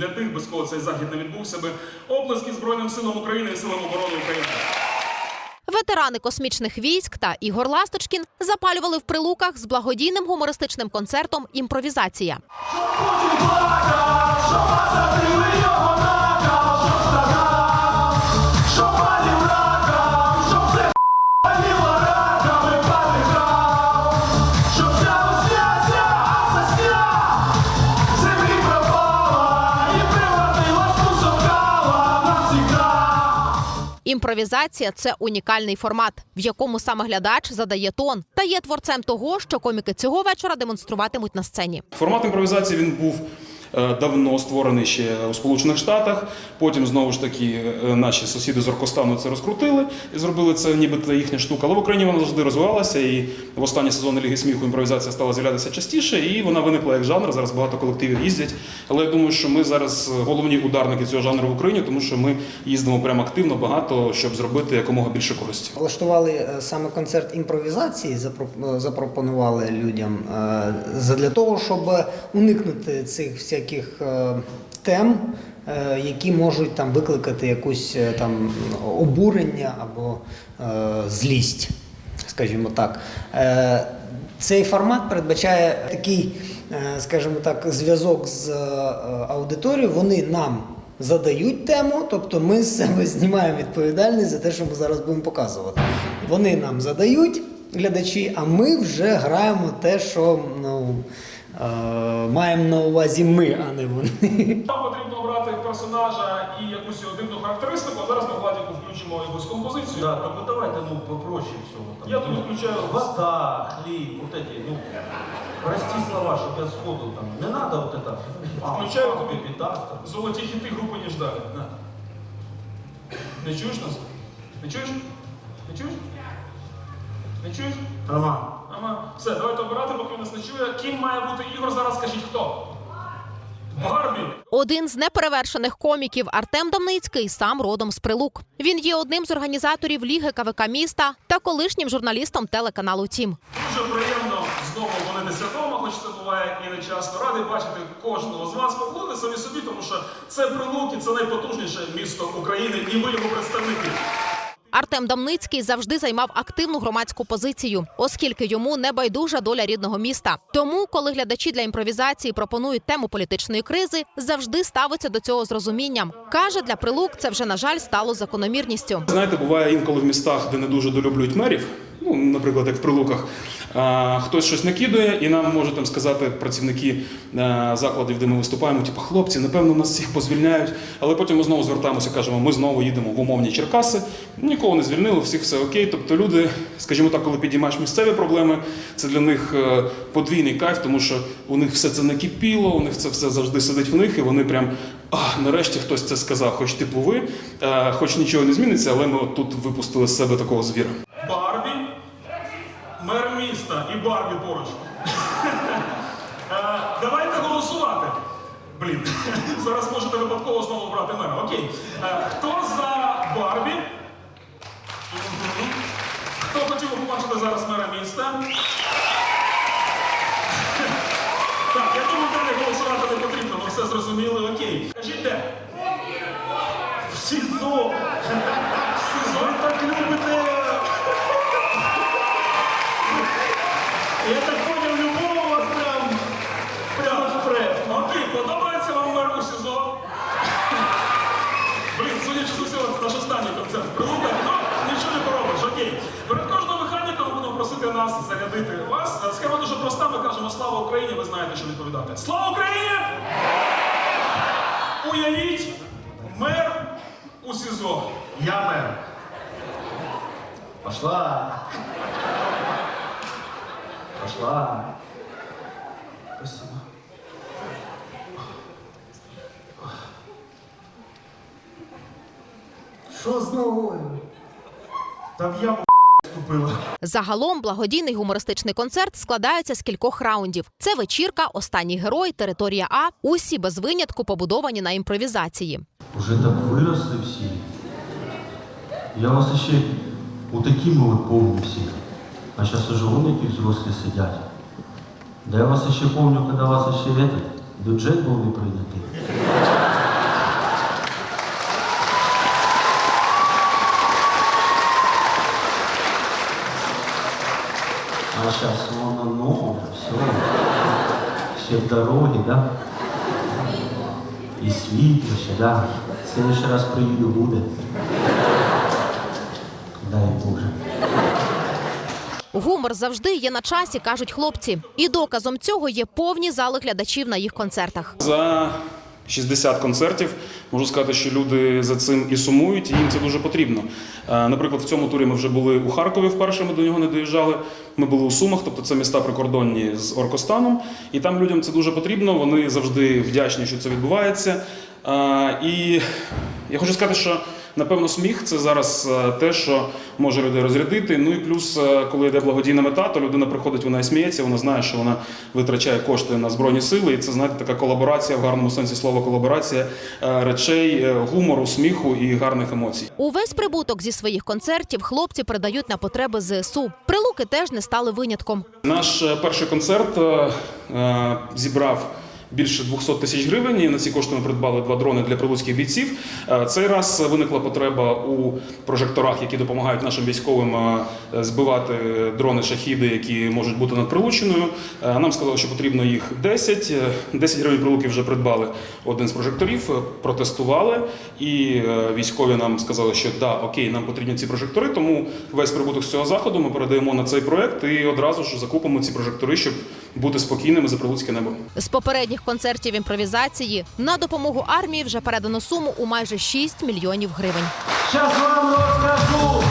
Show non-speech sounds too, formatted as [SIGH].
обов'язково цей захід не відбувся би. Оплески Збройним силам України і силам оборони України. Ветерани космічних військ та Ігор Ласточкін запалювали в прилуках з благодійним гумористичним концертом Імпровізація. Імпровізація це унікальний формат, в якому саме глядач задає тон та є творцем того, що коміки цього вечора демонструватимуть на сцені. Формат імпровізації він був давно створений ще у Сполучених Штатах. Потім знову ж таки е, наші сусіди з Оркостану це розкрутили і зробили це нібито їхня штука. Але в Україні вона завжди розвивалася, і в останні сезони Ліги сміху імпровізація стала з'являтися частіше, і вона виникла як жанр. Зараз багато колективів їздять. Але я думаю, що ми зараз головні ударники цього жанру в Україні, тому що ми їздимо прямо активно багато, щоб зробити якомога більше користі. Влаштували е, саме концерт імпровізації, запро- е, запропонували людям е, задля того, щоб уникнути цих всяких е, тем, е, які можуть там викликати якусь е, там обурення або злість, скажімо так. Цей формат передбачає такий, скажімо так, зв'язок з аудиторією. Вони нам задають тему, тобто ми з себе знімаємо відповідальність за те, що ми зараз будемо показувати. Вони нам задають глядачі, а ми вже граємо те, що ну, маємо на увазі ми, а не вони. Нам потрібно обрати персонажа і якусь його дивну характеристику. А зараз ми Владіку включимо якусь композицію. Да, так ну давайте ну попроще всего. Там, Я тут ну, включаю вода, хлеб, вот эти, ну, прости слова, чтобы я сходу там, не надо вот это. Включаю тобі пипитаста. золоті хіти групи Ніждалі. На. Не чуєш нас? Не чуєш? Не чуєш? Не чуєш? Роман, Ага. Все, давайте обирати, поки нас не чує. Ким має бути Ігор зараз? Скажіть хто? Барбі! Один з неперевершених коміків Артем Домницький сам родом з Прилук. Він є одним з організаторів Ліги КВК міста та колишнім журналістом телеканалу Тім. Дуже приємно знову опинитися вдома, хоч це буває і не часто. Радий бачити кожного з вас. Поклони самі собі, тому що це Прилуки, це найпотужніше місто України, і ви його представники. Артем Дамницький завжди займав активну громадську позицію, оскільки йому не байдужа доля рідного міста. Тому, коли глядачі для імпровізації пропонують тему політичної кризи, завжди ставиться до цього з розумінням. каже, для прилук це вже на жаль стало закономірністю. Знаєте, буває інколи в містах, де не дуже долюблюють мерів, ну, наприклад, як в Прилуках, хтось щось накидує, і нам можуть там сказати працівники закладів, де ми виступаємо, типу, хлопці, напевно, нас всіх позвільняють. Але потім ми знову звертаємося, кажемо, ми знову їдемо в умовні Черкаси. Нікого не звільнили, всіх все окей. Тобто люди, скажімо так, коли підіймаєш місцеві проблеми, це для них е, подвійний кайф, тому що у них все це накипіло, у них це все завжди сидить в них, і вони прям. А, нарешті хтось це сказав, хоч типу ви, е, хоч нічого не зміниться, але ми тут випустили з себе такого звіра. Барбі, мер міста і Барбі поруч. Е, Давайте голосувати. Блін, [LAUGHS] зараз можете випадково знову обрати мера. Окей. Е, Хто за Барбі? Хто хотів би побачити зараз мера міста? Так, я думаю, далі голосувати не потрібно, ми все зрозуміли. Окей. Кажіть де? В СІЗО. В СІЗО так любите. Україні, ви знаєте, що відповідати. Слава Україні! Уявіть, мер у СІЗО. я мэр. Пошла. Пошла. Спасибо. Що з ногою? Та в яму вступила. Загалом благодійний гумористичний концерт складається з кількох раундів. Це вечірка, останній герой, територія А. Усі без винятку побудовані на імпровізації. Уже так виросли всі. Я вас ще у такими от помню всіх. А зараз уже вон які взрослі сидять. Да я вас ще помню, коли вас ще этот бюджет був не прийнятий. сейчас он ну, все, все в дороге, да? И світлище, да. В следующий раз приїду буде. Дай Боже. Гумор завжди є на часі, кажуть хлопці. І доказом цього є повні зали глядачів на їх концертах. За 60 концертів можу сказати, що люди за цим і сумують, і їм це дуже потрібно. Е, Наприклад, в цьому турі ми вже були у Харкові вперше, ми до нього не доїжджали. Ми були у Сумах, тобто це міста прикордонні з Оркостаном, і там людям це дуже потрібно. Вони завжди вдячні, що це відбувається. Е, І я хочу сказати, що напевно сміх це зараз е, те, що може людей розрядити. Ну і плюс, е, коли йде благодійна мета, то людина приходить, вона і сміється, вона знає, що вона витрачає кошти на збройні сили, і це знаєте така колаборація в гарному сенсі слова колаборація е, речей, гумору, сміху і гарних емоцій. Увесь прибуток зі своїх концертів хлопці передають на потреби ЗСУ. Прилуки теж не стали винятком. Наш перший концерт зібрав. Більше 200 тисяч гривень. І на ці кошти ми придбали два дрони для прилуцьких бійців. Е, Цей раз виникла потреба у прожекторах, які допомагають нашим військовим е, збивати дрони шахіди, які можуть бути над Прилучиною. Е, Нам сказали, що потрібно їх 10. Е, 10 гривень прилуки вже придбали один з прожекторів, протестували, і військові нам сказали, що да, окей, нам потрібні ці прожектори, тому весь прибуток з цього заходу ми передаємо на цей проект і одразу ж закупимо ці прожектори, щоб бути спокійними за прилуцьке небо. З попередніх концертів імпровізації на допомогу армії вже передано суму у майже 6 мільйонів гривень. Сейчас вам розкажу,